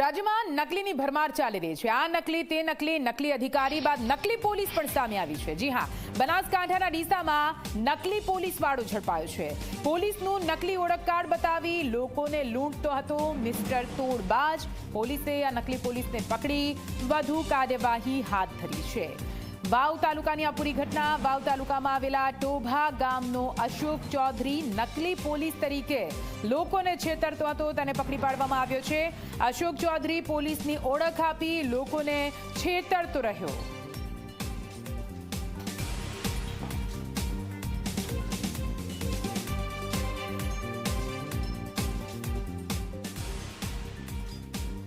રાજ્યમાં નકલીની ભરમાર ચાલી રહી છે. આ નકલી, તે નકલી નકલી અધિકારી બાદ નકલી પોલીસ પણ સામે આવી છે. જી હા, બનાસકાંઠાના ડીસામાં નકલી પોલીસ વાળો ઝડપાયો છે. પોલીસનું નકલી ઓળખ કાર્ડ બતાવી લોકોને લૂંટતો હતો મિસ્ટર તોડબાજ. પોલીસે આ નકલી પોલીસને પકડી, વધુ કાર્યવાહી હાથ ધરી છે. વાવ તાલુકાની આ ઘટના. વાવ તાલુકામાં આવેલા ટોભા ગામનો અશોક ચૌધરી નકલી પોલીસ તરીકે લોકોને છેતરતો હતો. તેને પકડી પાડવામાં આવ્યો છે. અશોક ચૌધરી પોલીસની ઓળખ આપી લોકોને છેતરતો રહ્યો.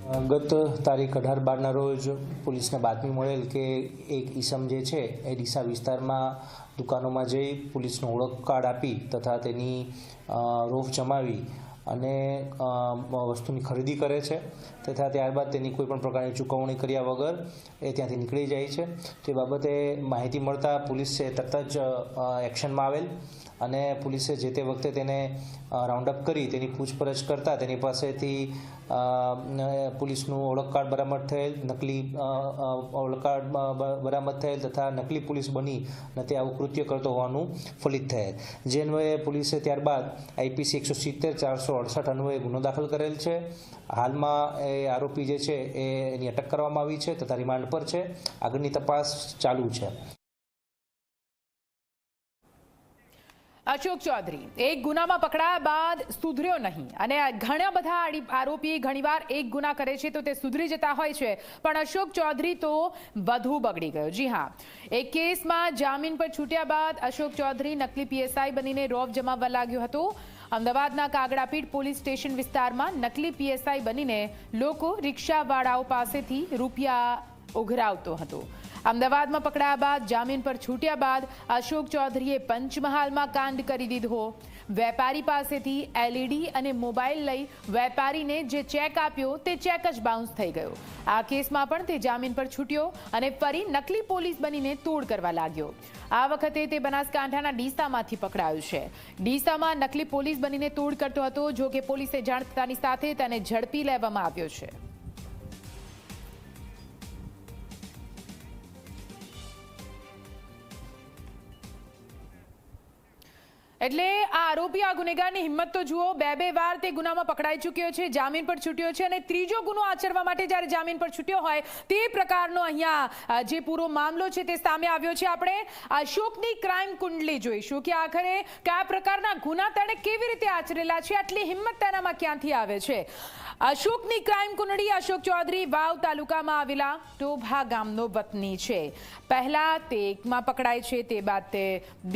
ગત તારીખ અઢાર બારના રોજ પોલીસને બાતમી મળેલ કે એક ઈસમ જે છે, એ ડીસા વિસ્તારમાં દુકાનોમાં જઈ પોલીસનો ઓળખ કાર્ડ આપી તથા તેની રોફ જમાવી અને વસ્તુની ખરીદી કરે છે. તથા ત્યારબાદ તેની કોઈ પણ પ્રકારની ચૂકવણી કર્યા વગર એ ત્યાંથી નીકળી જાય છે. તે બાબતે માહિતી મળતા પોલીસ તરત જ એક્શનમાં આવેલ. અને પોલીસે જે તે વખતે તેને રાઉન્ડ અપ કરી તેની પૂછપરછ કરતા તેની પાસેથી પોલીસનું ઓળખ કાર્ડ બરામદ થયેલ નકલી અ, અ, ઓળખ કાર્ડ બ- બ- બરામદ થયેલ તથા નકલી પોલીસ બની અને તે આવું કૃત્ય કરતો હોવાનું ફલિત થયેલ. જે અન્વયે પોલીસે ત્યારબાદ આઈપીસી એકસો સિત્તેર ચારસો અડસઠ અન્વયે ગુનો દાખલ કરેલ છે. હાલમાં એ આરોપી જે છે એ એની અટક કરવામાં આવી છે તથા રિમાન્ડ પર છે. આગળની તપાસ ચાલુ છે. અશોક ચૌધરી, એક ગુનામાં પકડાયા બાદ સુધર્યો નહીં. અને ઘણા બધા આરોપી ઘણીવાર એક ગુના કરે છે તો તે સુધરી જતા હોય છે. પણ અશોક ચૌધરી તો વધુ બગડી ગયો. જી હા, એક કેસમાં જામીન પર છૂટ્યા બાદ અશોક ચૌધરી નકલી પીએસઆઈ બનીને રોફ જમાવવા લાગ્યો હતો. અમદાવાદના કાગડાપીઠ પોલીસ સ્ટેશન વિસ્તારમાં નકલી પીએસઆઈ બનીને લોકો રિક્ષાવાળાઓ પાસેથી રૂપિયા ઉઘરાવતો હતો. અમદાવાદમાં પકડાયા બાદ, જામીન પર છૂટ્યા બાદ અશોક ચૌધરીએ પંચમહાલમાં કાંડ કરી દીધો. વેપારી પાસેથી એલઈડી અને મોબાઈલ લઈ વેપારીને જે ચેક આપ્યો તે ચેક જ બાઉન્સ થઈ ગયો. આ કેસમાં પણ તે જામીન પર છૂટ્યો અને ફરી નકલી પોલીસ બનીને તોડ કરવા લાગ્યો. આ વખતે તે બનાસકાંઠાના ડીસામાંથી પકડાયો છે. ડીસામાં નકલી પોલીસ બનીને તોડ કરતો હતો, જો કે પોલીસે જાણ થતાની સાથે તેને ઝડપી લેવામાં આવ્યો છે. એટલે આ આરોપી, આ ગુનેગારની હિંમત તો જુઓ, બે બે વાર તે ગુનામાં પકડાઈ ચૂક્યો છે, જામીન પર છૂટ્યો છે અને ત્રીજો ગુનો આચરવા માટે જ્યારે જામીન પર છૂટ્યો હોય, તે પ્રકારનો અહીંયા જે પૂરો મામલો છે તે સામે આવ્યો છે. આપણે અશોકની ક્રાઇમ કુંડલી જોઈશું કે આખરે કયા પ્રકારના ગુના તેણે કેવી રીતે આચરેલા છે, આટલી હિંમત તેનામાં ક્યાંથી આવે છે? અશોકની ક્રાઇમ કુંડળી અશોક ચૌધરી વાવ તાલુકામાં આવેલા ટોભા ગામનો વતની છે. પહેલા તે એકમાં પકડાય છે, તે બાદ તે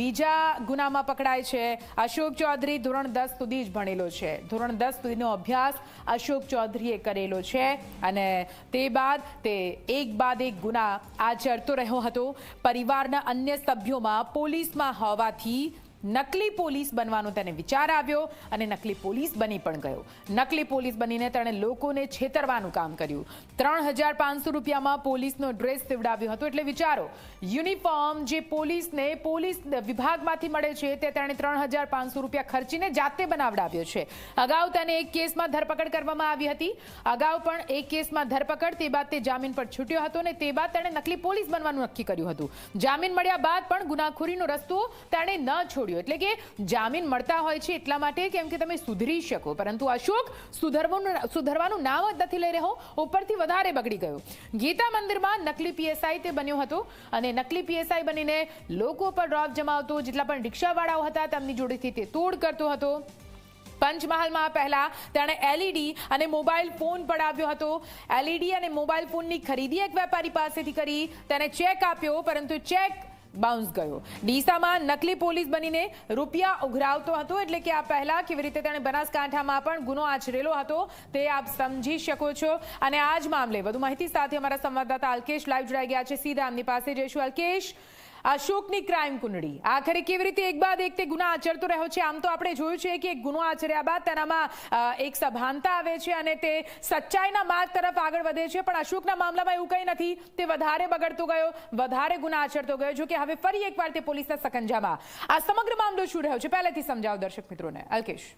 બીજા ગુનામાં પકડાય છે. અશોક ચૌધરી ધોરણ દસ સુધી જ ભણેલો છે. ધોરણ દસ સુધીનો અભ્યાસ અશોક ચૌધરીએ કરેલો છે અને તે બાદ તે એક બાદ એક ગુના આચરતો રહ્યો હતો. પરિવારના અન્ય સભ્યોમાં પોલીસમાં હોવાથી નકલી પોલીસ બનવાનો તેને વિચાર આવ્યો અને નકલી પોલીસ બની પણ ગયો. નકલી પોલીસ બનીને તેણે લોકોને છેતરવાનું કામ કર્યું. ત્રણ હજાર પાંચસો રૂપિયામાં પોલીસનો ડ્રેસ સીવડાવ્યો હતો એટલે વિચારો, યુનિફોર્મ જે પોલીસને પોલીસ વિભાગમાંથી મળે છે તે તેણે ત્રણ હજાર પાંચસો રૂપિયા ખર્ચીને જાતે બનાવડાવ્યો છે. અગાઉ તેને એક કેસમાં ધરપકડ કરવામાં આવી હતી. અગાઉ પણ એક કેસમાં ધરપકડ, તે બાદ તે જામીન પર છૂટ્યો હતો અને તે બાદ તેણે નકલી પોલીસ બનવાનું નક્કી કર્યું હતું. જામીન મળ્યા બાદ પણ ગુનાખોરીનો રસ્તો તેણે ન છોડ્યો. એટલે કે જામીન મળતા હોય છે એટલા માટે કેમ કે તમે સુધરી શકો. પરંતુ અશોક સુધરવાનું સુધરવાનું નામ જ નથી લઈ રહ્યો. ઉપરથી વધારે બગડી ગયો. ગીતા મંદિરમાં નકલી પીએસઆઈ તે બન્યો હતો અને નકલી પીએસઆઈ બનીને લોકો પર ડ્રોપ જમાવતો, જેટલા પણ રિક્ષાવાળાઓ હતા તેમની જોડેથી તે તોડ કરતો હતો. પંચમહાલમાં પહેલા તેણે એલઈડી અને મોબાઈલ ફોન પડાવ્યો હતો. એલઈડી અને મોબાઈલ ફોનની ખરીદી એક વેપારી પાસેથી કરી. તેને ચેક આપ્યો, પરંતુ ચેક બાઉન્સ ગયો. ડીસામાં નકલી પોલીસ બનીને રૂપિયા ઉઘરાવતો હતો, એટલે કે આ પહેલા કેવી રીતે તેણે બનાસકાંઠામાં પણ ગુનો આચરેલો હતો, તે આપ સમજી શકો છો. અને આ જ મામલે વધુ માહિતી સાથે અમારા સંવાદદાતા અલ્કેશ લાઈવ જોડાઈ ગયા છે. સીધા એમની પાસે. જઈશું અલ્કેશ. અશોકની ક્રાઇમ કુંડળી. આખરે કેવી રીતે એક બાદ એક તે ગુના આચરતો રહ્યો છે? આમ તો આપણે જોયું છે કે એક ગુનો આચર્યા બાદ તેનામાં એક સભાનતા આવે છે અને તે સચ્ચાઈના માર્ગ તરફ આગળ વધે છે. પણ અશોકના મામલામાં એવું કંઈ નથી. તે વધારે બગડતો ગયો, વધારે ગુના આચરતો ગયો. જો કે હવે ફરી એકવાર તે પોલીસના સકંજામાં. આ સમગ્ર મામલો શું રહ્યો છે? પહેલેથી સમજાવો દર્શક મિત્રોને. અલ્કેશ.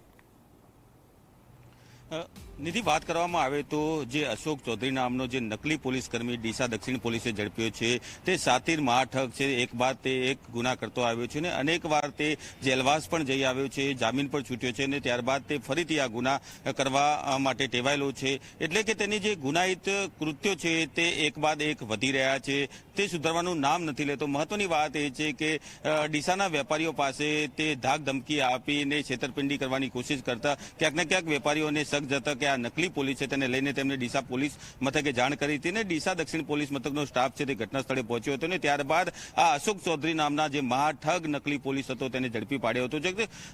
નિધિ વાત કરવામાં આવે તો જે અશોક ચૌધરી નામનો જે નકલી પોલીસ કર્મી ડીસા દક્ષિણ પોલીસે ઝડપ્યો છે, તે સાતીર મહાઠગ છે. એક બાદ તે એક ગુના કરતો આવ્યો છે અને અનેક વાર તે જેલવાસ પણ જઈ આવ્યો છે, જામીન પર છૂટ્યો છે અને ત્યારબાદ તે ફરીથી આ ગુના કરવા માટે ટેવાયેલો છે. એટલે કે તેની જે ગુનાહિત કૃત્યો છે તે એક બાદ એક વધી રહ્યા છે. તે સુધારવાનું નામ નથી લેતો. મહત્વની વાત એ છે કે ડીસાના વેપારીઓ પાસે તે ધાક ધમકી આપીને છેતરપિંડી કરવાની કોશિશ કરતા ક્યાંક ને ક્યાંક વેપારીઓને શક જતા કે આ નકલી પોલીસ છે તેને લઈને તેમને ડીસા પોલીસ મથકે જાણ કરી હતી ને ડીસા દક્ષિણ પોલીસ મથકનો સ્ટાફ છે તે ઘટના સ્થળે પહોંચ્યો હતો ને ત્યારબાદ આ અશોક ચૌધરી નામના જે મહાઠગ નકલી પોલીસ હતો તેને ઝડપી પાડ્યો હતો.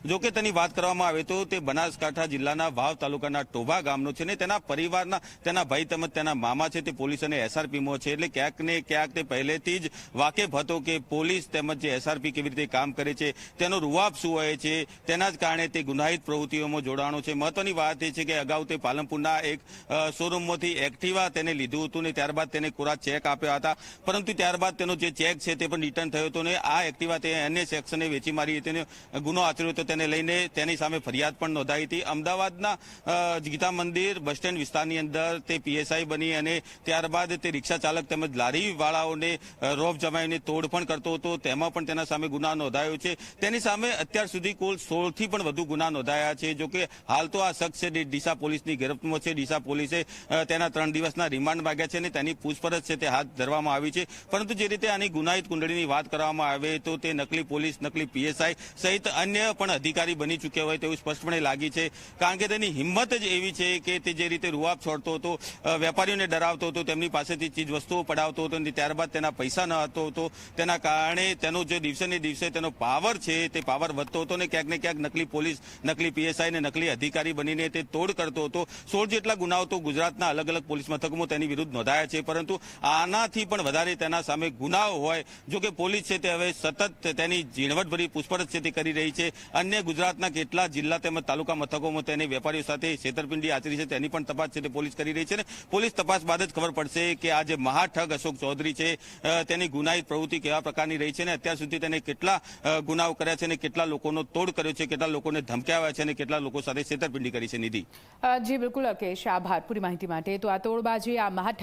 જોકે તેની વાત કરવામાં આવે તો તે બનાસકાંઠા જિલ્લાના વાવ તાલુકાના ટોભા ગામનો છે ને તેના પરિવારના તેના ભાઈ તેમજ તેના મામા છે તે પોલીસ અને એસઆરપીમાં છે એટલે ક્યાંક ને ક્યાંક તે પહેલેથી જ વાકેફ હતો કે પોલીસ તેમજ જે એસઆરપી કેવી રીતે કામ કરે છે, તેનો રૂવાબ શું હોય છે, તેના જ કારણે તે ગુનાહિત પ્રવૃત્તિઓમાં જોડાણો છે. મહત્વની વાત એ છે અગાઉ તે પાલનપુરના એક શોરૂમમાંથી એક્ટિવા તેને લીધું હતું ને ત્યારબાદ તેને કોરા ચેક આપ્યા હતા. પરંતુ ત્યારબાદ તેનો જે ચેક છે તે પણ રિટર્ન થયો હતો ને આ એક્ટિવા તે અન્ય સેક્શને વેચી મારી તેને ગુનો આચર્યો હતો તેને લઈને તેની સામે ફરિયાદ પણ નોંધાઈ હતી. અમદાવાદના ગીતા મંદિર બસ સ્ટેન્ડ વિસ્તારની અંદર તે પીએસઆઈ બની અને ત્યારબાદ તે રિક્ષા ચાલક તેમજ લારીવાળાઓને રોફ જમાવીને તોડ પણ કરતો હતો. તેમાં પણ તેના સામે ગુના નોંધાયો છે. તેની સામે અત્યાર સુધી કુલ સોળથી પણ વધુ ગુના નોંધાયા છે. જોકે હાલ તો આ શખ્સ છે ડીસા પોલીસની ગિરફ્તમાં છે. ડીસા પોલીસે તેના ત્રણ દિવસના રિમાન્ડ માંગ્યા છે અને તેની પૂછપરછ છે તે હાથ ધરવામાં આવી છે. પરંતુ જે રીતે આની ગુનાહિત કુંડળીની વાત કરવામાં આવે તો તે નકલી પોલીસ, નકલી પીએસઆઈ સહિત અન્ય પણ અધિકારી બની ચૂક્યા હોય તેવું સ્પષ્ટપણે લાગી છે. કારણ કે તેની હિંમત જ એવી છે કે તે જે રીતે રૂઆબ છોડતો હતો વેપારીઓને ડરાવતો હતો, તેમની પાસેથી ચીજ વસ્તુઓ પડાવતો હતો અને ત્યારબાદ તેના પૈસા ન હતો. તો તેના કારણે તેનો જે દિવસે ને દિવસે તેનો પાવર છે તે પાવર વધતો હતો ને ક્યાંક ને ક્યાંક નકલી પોલીસ, નકલી પીએસઆઈ ને નકલી અધિકારી બનીને તે તોડ કરતો હતો. સોળ જેટલા ગુનાઓ તો ગુજરાતના અલગ અલગ પોલીસ મથકોમાં તેની વિરુદ્ધ નોંધાયા છે. પરંતુ આનાથી પણ વધારે તેના સામે ગુનાઓ હોય, જો કે પોલીસ છે તે હવે સતત તેની ઝીણવટભરી પૂછપરછ છે તે કરી રહી છે. અન્ય ગુજરાતના કેટલા જિલ્લા તેમજ તાલુકા મથકોમાં તેને વેપારીઓ સાથે છેતરપિંડી આચરી છે તેની પણ તપાસ છે તે પોલીસ કરી રહી છે ને પોલીસ તપાસ બાદ જ ખબર પડશે કે આ જે મહાઠગ અશોક ચૌધરી છે તેની ગુનાહિત પ્રવૃત્તિ કેવા પ્રકારની રહી છે ને અત્યાર સુધી તેને કેટલા ગુનાઓ કર્યા છે અને કેટલા લોકોનો તોડ કર્યો છે, કેટલા લોકોને ધમકાવ્યા છે અને કેટલા લોકો સાથે છેતરપિંડી કરી છે નિધિ? જી બિલકુલ અકેશ આભાર. પૂરી માહિતી માટે. તો આ તોડબાજી આ મહાઠગ